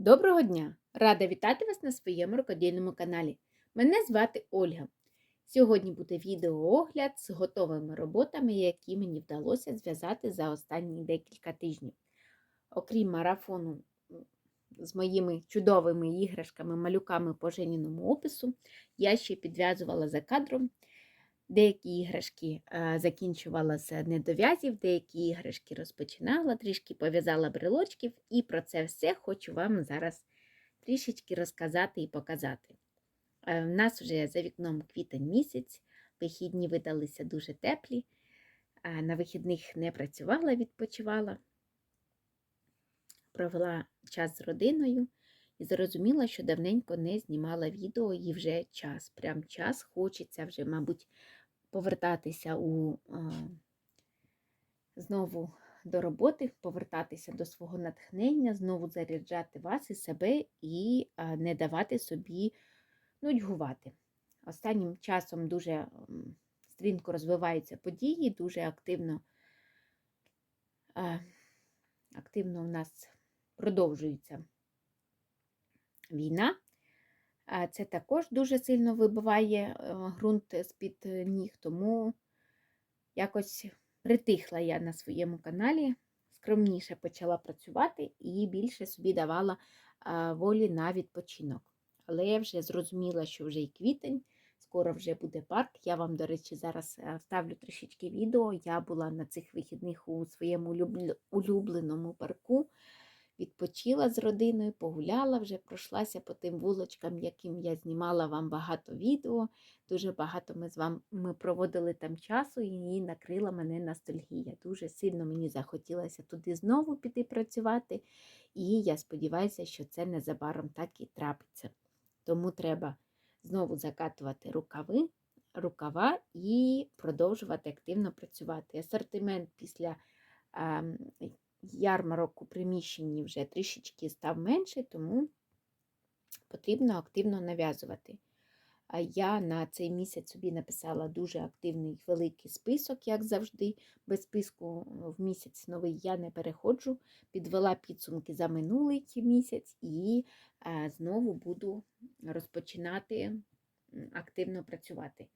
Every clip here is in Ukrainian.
Доброго дня! Рада вітати вас на своєму рукодільному каналі. Мене звати Ольга. Сьогодні буде відеоогляд з готовими роботами, які мені вдалося зв'язати за останні декілька тижнів. Окрім марафону з моїми чудовими іграшками, малюками по женіному опису, я ще підв'язувала за кадром. Деякі іграшки е, закінчувала з недов'язів, деякі іграшки розпочинала, трішки пов'язала брелочків, і про це все хочу вам зараз трішечки розказати і показати. Е, В нас вже за вікном квітень місяць, вихідні видалися дуже теплі. На вихідних не працювала, відпочивала, провела час з родиною і зрозуміла, що давненько не знімала відео і вже час. Прям час хочеться вже, мабуть, повертатися у знову до роботи, повертатися до свого натхнення, знову заряджати вас і себе і не давати собі нудьгувати. Останнім часом дуже стрімко розвиваються події, дуже активно, активно у нас продовжується війна. Це також дуже сильно вибиває е, ґрунт з-під ніг, тому якось притихла я на своєму каналі, скромніше почала працювати і більше собі давала волі на відпочинок. Але я вже зрозуміла, що вже і квітень, скоро вже буде парк. Я вам, до речі, зараз е, вставлю трішечки відео. Я була на цих вихідних у своєму улюбл- улюбленому парку відпочила з родиною, погуляла, вже пройшлася по тим вулочкам, яким я знімала вам багато відео. Дуже багато ми з вами ми проводили там часу і накрила мене ностальгія. Дуже сильно мені захотілося туди знову піти працювати, і я сподіваюся, що це незабаром так і трапиться. Тому треба знову закатувати рукави, рукава і продовжувати активно працювати. Асортимент після. Ярмарок у приміщенні вже трішечки став менший, тому потрібно активно нав'язувати. Я на цей місяць собі написала дуже активний великий список, як завжди. Без списку в місяць новий я не переходжу. Підвела підсумки за минулий місяць і е, знову буду розпочинати активно працювати.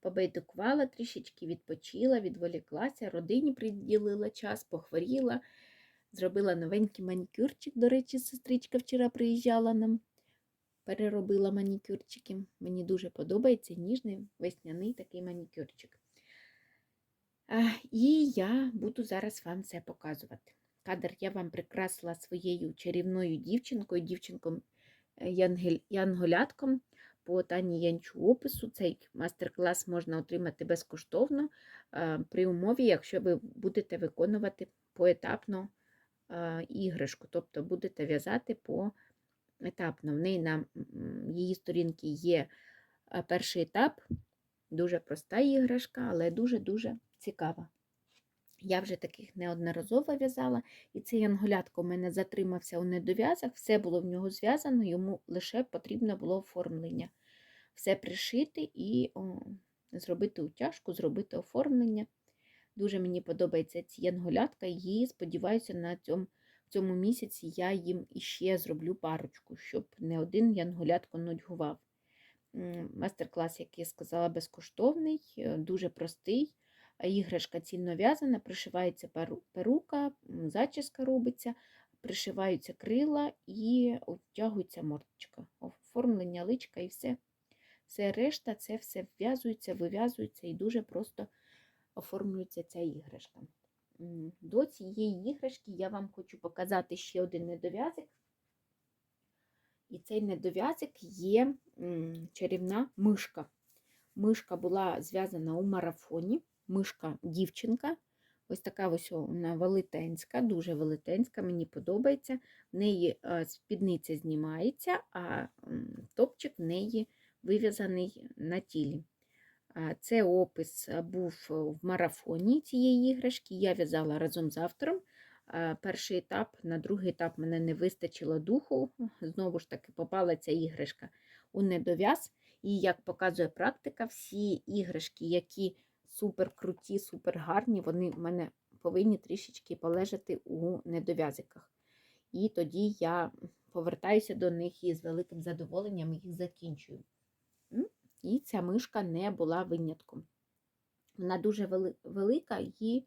Побайдукувала трішечки, відпочила, відволіклася, родині приділила час, похворіла. Зробила новенький манікюрчик. До речі, сестричка вчора приїжджала нам, переробила манікюрчики. Мені дуже подобається ніжний весняний такий манікюрчик. І я буду зараз вам це показувати. Кадр я вам прикрасила своєю чарівною дівчинкою, дівчинком е, янголятком по Тані Янчу опису. Цей мастер-клас можна отримати безкоштовно при умові, якщо ви будете виконувати поетапно іграшку, тобто будете в'язати поетапно. В неї на її сторінки є перший етап, дуже проста іграшка, але дуже-дуже цікава. Я вже таких неодноразово в'язала, і цей янголятко у мене затримався у недов'язах, все було в нього зв'язано, йому лише потрібно було оформлення. Все пришити і о, зробити утяжку, зробити оформлення. Дуже мені подобається ці янголятка, і сподіваюся, на цьому, в цьому місяці я їм іще зроблю парочку, щоб не один янголятко нудьгував. Мастер-клас, як я сказала, безкоштовний, е, дуже простий. Іграшка цільно в'язана, пришивається перука, зачіска робиться, пришиваються крила і обтягується мордочка. Оформлення личка і все. Все решта, це все вв'язується, вив'язується і дуже просто оформлюється ця іграшка. До цієї іграшки я вам хочу показати ще один недов'язок. І цей недов'язок є чарівна мишка. Мишка була зв'язана у марафоні. Мишка дівчинка. Ось така ось вона велетенська, дуже велетенська, мені подобається. В неї е, спідниця знімається, а топчик в неї вив'язаний на тілі. Це опис е, був в марафоні цієї іграшки. Я в'язала разом з автором. Перший етап, на другий етап мене не вистачило духу. Знову ж таки, попала ця іграшка у недов'яз. І як показує практика, всі іграшки, які супер круті, супер гарні, вони в мене повинні трішечки полежати у недов'язиках. і тоді я повертаюся до них і з великим задоволенням їх закінчую. І ця мишка не була винятком. Вона дуже велика і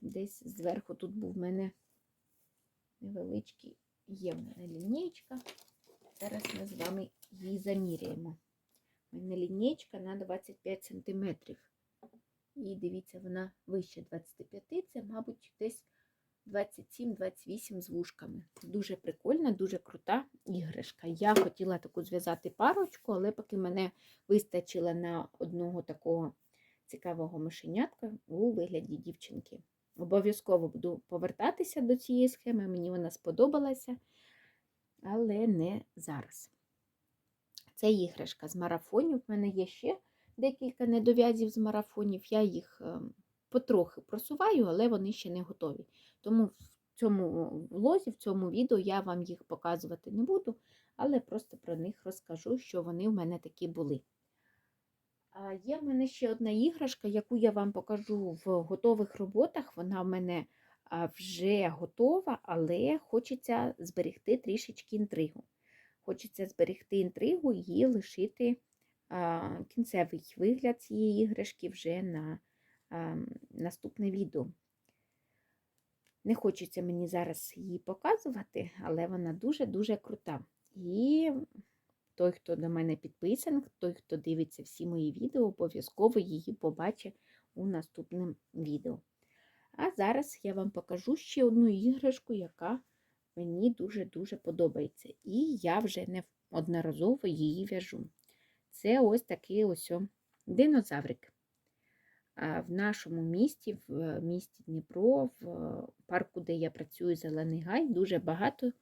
десь зверху тут був в мене невеличкий, є в мене лінієчка. Зараз ми з вами її заміряємо. У мене лінієчка на 25 см. І дивіться, вона вище 25 це, мабуть, десь 27-28 з вушками. Дуже прикольна, дуже крута іграшка. Я хотіла таку зв'язати парочку, але поки мене вистачило на одного такого цікавого мишенятка у вигляді дівчинки. Обов'язково буду повертатися до цієї схеми, мені вона сподобалася, але не зараз. Це іграшка з марафонів. У мене є ще декілька недов'язів з марафонів. Я їх ем, потрохи просуваю, але вони ще не готові. Тому в цьому влозі, в цьому відео я вам їх показувати не буду, але просто про них розкажу, що вони в мене такі були. Є в мене ще одна іграшка, яку я вам покажу в готових роботах. Вона в мене вже готова, але хочеться зберегти трішечки інтригу. Хочеться зберегти інтригу і лишити кінцевий вигляд цієї іграшки вже на наступне відео. Не хочеться мені зараз її показувати, але вона дуже-дуже крута. І той, хто до мене підписаний, той, хто дивиться всі мої відео, обов'язково її побачить у наступному відео. А зараз я вам покажу ще одну іграшку, яка мені дуже-дуже подобається. І я вже неодноразово її в'яжу. Це ось такий ось динозаврик. В нашому місті, в місті Дніпро, в парку, де я працюю, Зелений Гай, дуже багато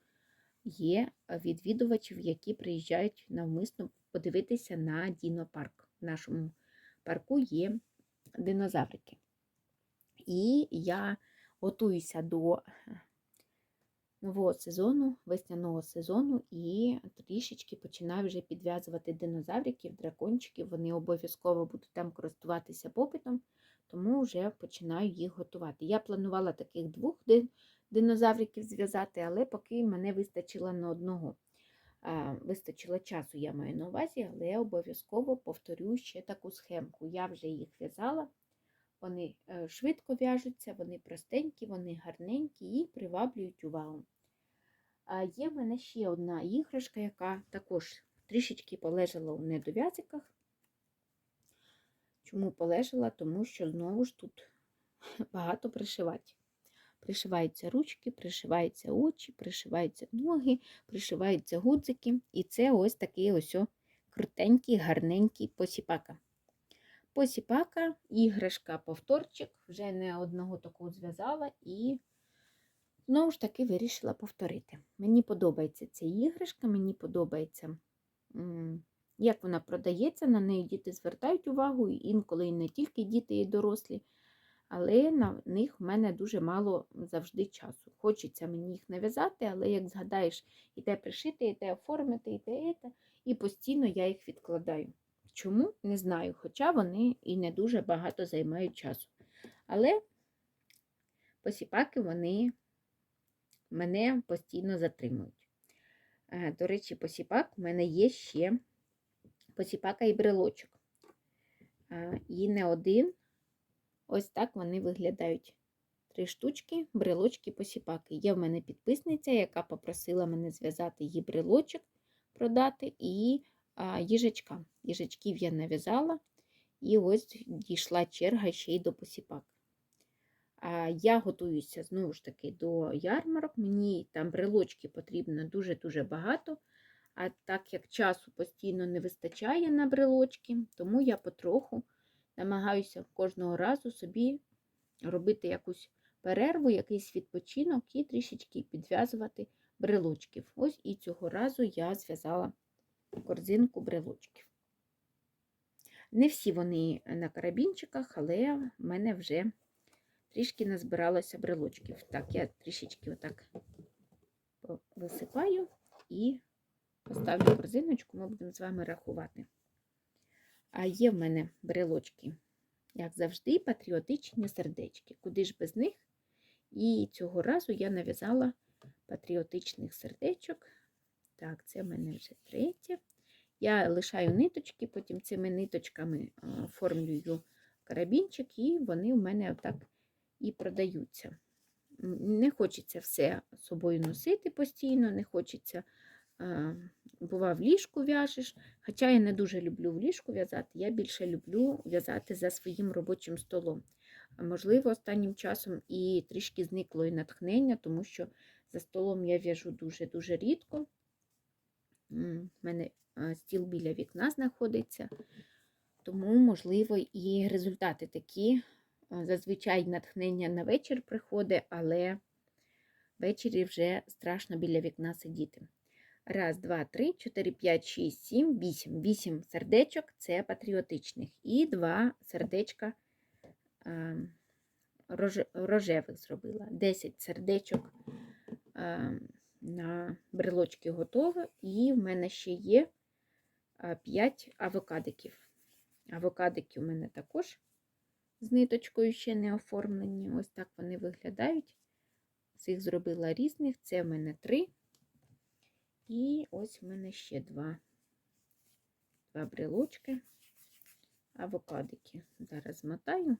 є відвідувачів, які приїжджають навмисно подивитися на дінопарк. В нашому парку є динозаврики. І я готуюся до нового сезону, весняного сезону, і трішечки починаю вже підв'язувати динозавриків, дракончиків. Вони обов'язково будуть там користуватися попитом, тому вже починаю їх готувати. Я планувала таких двох динозавриків зв'язати, але поки мене вистачило на одного. Вистачило часу, я маю на увазі, але я обов'язково повторю ще таку схемку. Я вже їх в'язала, вони е, швидко в'яжуться, вони простенькі, вони гарненькі і приваблюють увагу. А є в мене ще одна іграшка, яка також трішечки полежала у недов'язиках. Чому полежала? Тому що знову ж тут багато пришивати. Пришиваються ручки, пришиваються очі, пришиваються ноги, пришиваються гудзики. І це ось такий ось крутенький, гарненький посіпака. Посіпака, іграшка, повторчик, вже не одного такого зв'язала і знову ж таки вирішила повторити. Мені подобається ця іграшка, мені подобається, як вона продається, на неї діти звертають увагу, інколи і не тільки діти, і дорослі але на них в мене дуже мало завжди часу. Хочеться мені їх нав'язати, але як згадаєш, і те пришити, і те оформити, і те, і те, і постійно я їх відкладаю. Чому? Не знаю, хоча вони і не дуже багато займають часу. Але посіпаки вони мене постійно затримують. Е, до речі, посіпак в мене є ще посіпака і брелочок. Е, і не один, Ось так вони виглядають. Три штучки, брелочки, посіпаки. Є в мене підписниця, яка попросила мене зв'язати її брелочок, продати і їжачка. Їжачків я нав'язала, і ось дійшла черга ще й до посіпак. Я готуюся знову ж таки до ярмарок. Мені там брелочки потрібно дуже-дуже багато. А так як часу постійно не вистачає на брелочки, тому я потроху намагаюся кожного разу собі робити якусь перерву, якийсь відпочинок і трішечки підв'язувати брелочків. Ось і цього разу я зв'язала корзинку брелочків. Не всі вони на карабінчиках, але в мене вже трішки назбиралося брелочків. Так, я трішечки отак висипаю і поставлю корзиночку, ми будемо з вами рахувати. А є в мене брелочки, як завжди, патріотичні сердечки. Куди ж без них? І цього разу я нав'язала патріотичних сердечок. Так, це в мене вже третє. Я лишаю ниточки, потім цими ниточками оформлюю карабінчик, і вони в мене отак і продаються. Не хочеться все собою носити постійно, не хочеться, бува, в ліжку в'яжеш. Хоча я не дуже люблю в ліжку в'язати, я більше люблю в'язати за своїм робочим столом. Можливо, останнім часом і трішки зникло і натхнення, тому що за столом я в'яжу дуже-дуже рідко. У мене стіл біля вікна знаходиться, тому, можливо, і результати такі. Зазвичай натхнення на вечір приходить, але ввечері вже страшно біля вікна сидіти. Раз, два, три, чотири, п'ять, шість, сім, вісім. Вісім сердечок це патріотичних. І два сердечка а, рожевих зробила. Десять сердечок на брелочки готове. І в мене ще є а, п'ять авокадиків. Авокадики у мене також з ниточкою ще не оформлені. Ось так вони виглядають. Цих зробила різних. Це в мене три. І ось в мене ще два. Два брелочки, авокадики. Зараз змотаю.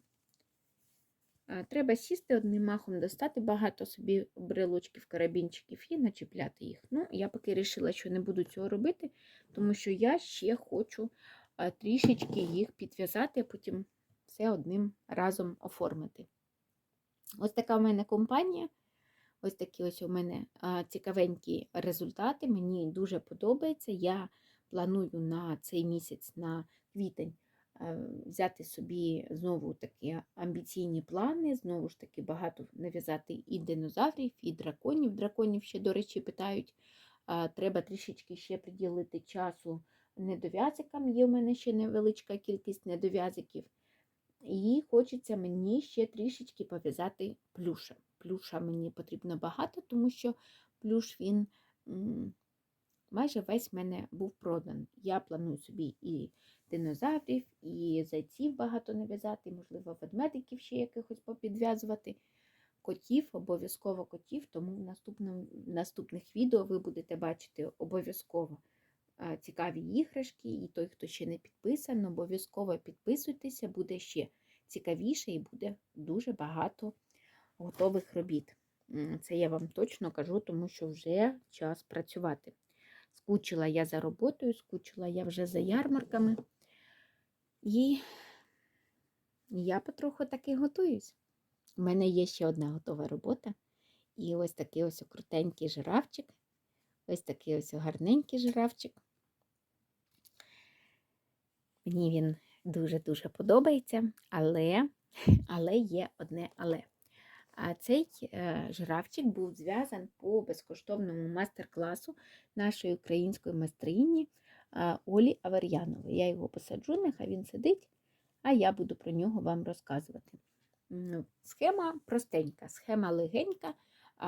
А, Треба сісти одним махом, достати багато собі брелочків, карабінчиків і начіпляти їх. Ну, я поки вирішила, що не буду цього робити, тому що я ще хочу трішечки їх підв'язати, а потім все одним разом оформити. Ось така в мене компанія. Ось такі ось у мене цікавенькі результати. Мені дуже подобається. Я планую на цей місяць, на квітень, е, взяти собі знову такі амбіційні плани. Знову ж таки, багато нав'язати і динозаврів, і драконів. Драконів ще, до речі, питають. Треба трішечки ще приділити часу недов'язикам. Є в мене ще невеличка кількість недов'язиків. І хочеться мені ще трішечки пов'язати плюша. Плюша мені потрібно багато, тому що плюш він майже весь в мене був продан. Я планую собі і динозаврів, і зайців багато нав'язати, можливо, ведмедиків ще якихось попідв'язувати. Котів, обов'язково котів, тому в наступних відео ви будете бачити обов'язково цікаві іграшки. І той, хто ще не підписаний, обов'язково підписуйтеся, буде ще цікавіше і буде дуже багато готових робіт. Це я вам точно кажу, тому що вже час працювати. Скучила я за роботою, скучила я вже за ярмарками. І я потроху таки готуюсь. У мене є ще одна готова робота. І ось такий ось крутенький жирафчик. Ось такий ось гарненький жирафчик. Мені він дуже-дуже подобається, але, але є одне але. А цей е, жирафчик був зв'язан по безкоштовному майстер-класу нашої української майстрині Олі Авер'янової. Я його посаджу, нехай він сидить, а я буду про нього вам розказувати. Схема простенька, схема легенька,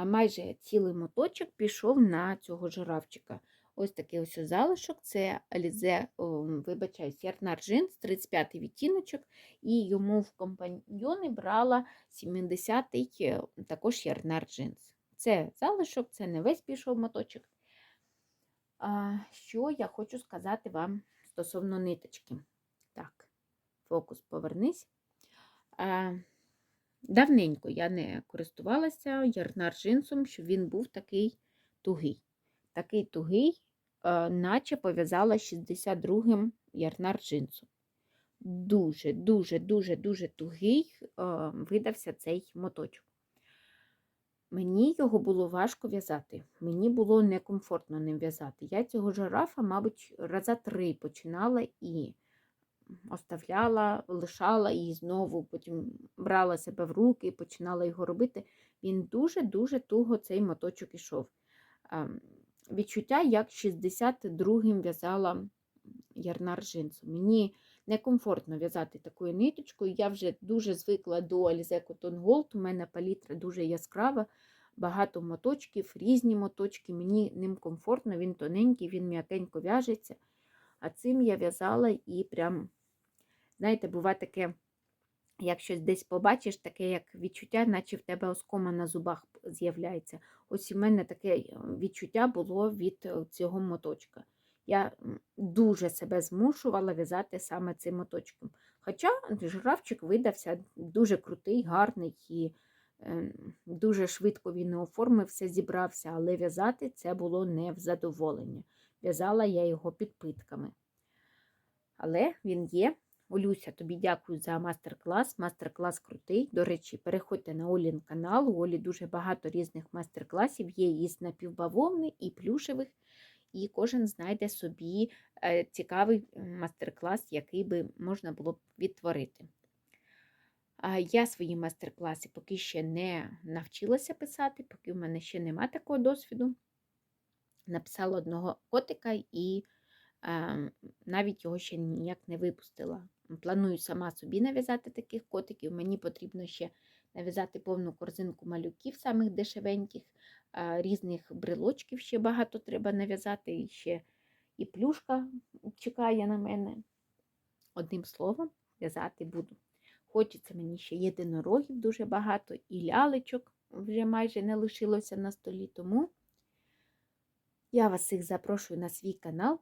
майже цілий моточок пішов на цього жирафчика. Ось такий ось залишок, це Alize, о, вибачаюсь, Ярнар Джинс, 35 й відтіночок, і йому в компаньйони брала 70-й е, також Ярнар Джинс. Це залишок, це не весь пішов моточок. А, що я хочу сказати вам стосовно ниточки. Так, фокус повернись. А, давненько я не користувалася ярнар джинсом, щоб він був такий тугий. Такий тугий, наче пов'язала 62-м ярнар джинсом. Дуже, дуже, дуже, тугий видався цей моточок. Мені його було важко в'язати. Мені було некомфортно ним в'язати. Я цього жирафа, мабуть, раза три починала і оставляла, лишала і знову потім брала себе в руки і починала його робити. Він дуже-дуже туго цей моточок ішов. Відчуття, як 62-м в'язала ярнар джинсу. Мені некомфортно в'язати такою ниточкою. Я вже дуже звикла до Alize Cotton Gold. У мене палітра дуже яскрава, багато моточків, різні моточки. Мені ним комфортно, він тоненький, він м'якенько в'яжеться. А цим я в'язала і прям, знаєте, буває таке як щось десь побачиш, таке як відчуття, наче в тебе оскома на зубах з'являється. Ось у мене таке е, відчуття було від е, цього моточка. Я дуже себе змушувала в'язати саме цим моточком. Хоча журавчик видався дуже крутий, гарний і е, дуже швидко він оформився, зібрався, але в'язати це було не в задоволення. В'язала я його підпитками. Але він є. Олюся, тобі дякую за мастер-клас. Мастер-клас крутий. До речі, переходьте на Олін канал. У Олі дуже багато різних мастер-класів. Є із напівбавовни, і плюшевих, і кожен знайде собі е, цікавий мастер-клас, який би можна було б відтворити. Я свої майстер-класи поки ще не навчилася писати, поки в мене ще нема такого досвіду. Написала одного котика і е, навіть його ще ніяк не випустила. Планую сама собі нав'язати таких котиків. Мені потрібно ще нав'язати повну корзинку малюків, самих дешевеньких, різних брелочків ще багато треба нав'язати. І ще і плюшка чекає на мене. Одним словом, в'язати буду. Хочеться мені ще єдинорогів дуже багато, і лялечок вже майже не лишилося на столі. Тому я вас всіх запрошую на свій канал.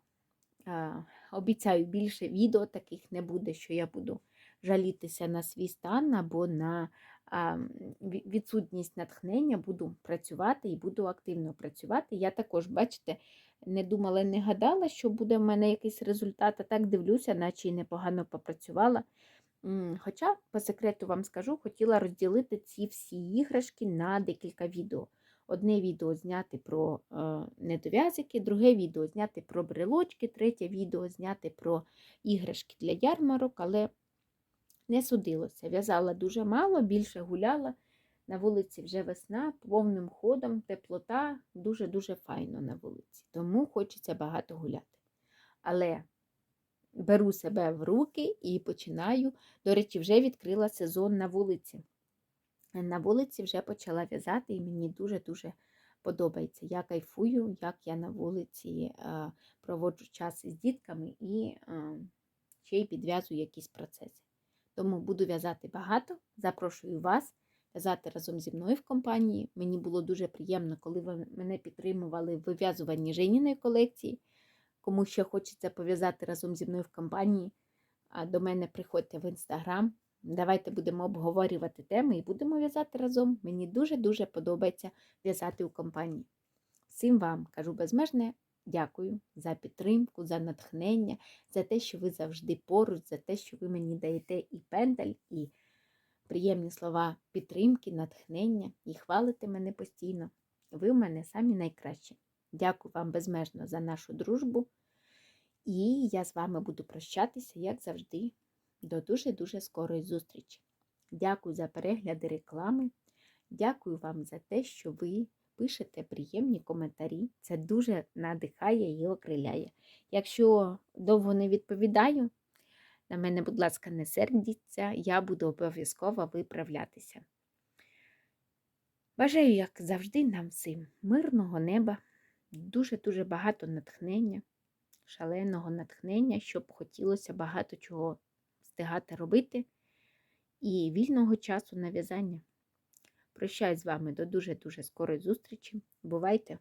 Обіцяю, більше відео таких не буде, що я буду жалітися на свій стан або на відсутність натхнення. Буду працювати і буду активно працювати. Я також, бачите, не думала, не гадала, що буде в мене якийсь результат, а так дивлюся, наче й непогано попрацювала. Хоча, по секрету вам скажу, хотіла розділити ці всі іграшки на декілька відео. Одне відео зняти про е, недов'язики, друге відео зняти про брелочки, третє відео зняти про іграшки для ярмарок, але не судилося. В'язала дуже мало, більше гуляла. На вулиці вже весна, повним ходом, теплота, дуже-дуже файно на вулиці. Тому хочеться багато гуляти. Але беру себе в руки і починаю. До речі, вже відкрила сезон на вулиці. На вулиці вже почала в'язати, і мені дуже-дуже подобається. Я кайфую, як я на вулиці е, проводжу час із дітками і е, ще й підв'язую якісь процеси. Тому буду в'язати багато. Запрошую вас в'язати разом зі мною в компанії. Мені було дуже приємно, коли ви мене підтримували в вив'язуванні Женіної колекції. Кому ще хочеться пов'язати разом зі мною в компанії, до мене приходьте в інстаграм. Давайте будемо обговорювати теми і будемо в'язати разом. Мені дуже-дуже подобається в'язати у компанії. Всім вам кажу безмежне дякую за підтримку, за натхнення, за те, що ви завжди поруч, за те, що ви мені даєте і пендель, і приємні слова підтримки, натхнення, і хвалите мене постійно. Ви в мене самі найкращі. Дякую вам безмежно за нашу дружбу. І я з вами буду прощатися, як завжди. До дуже-дуже скорої зустрічі. Дякую за перегляди реклами. Дякую вам за те, що ви пишете приємні коментарі. Це дуже надихає і окриляє. Якщо довго не відповідаю, на мене, будь ласка, не сердіться, я буду обов'язково виправлятися. Бажаю, як завжди, нам всім мирного неба, дуже-дуже багато натхнення, шаленого натхнення, щоб хотілося багато чого встигати робити і вільного часу на в'язання. Прощаюсь з вами до дуже-дуже скорої зустрічі. Бувайте!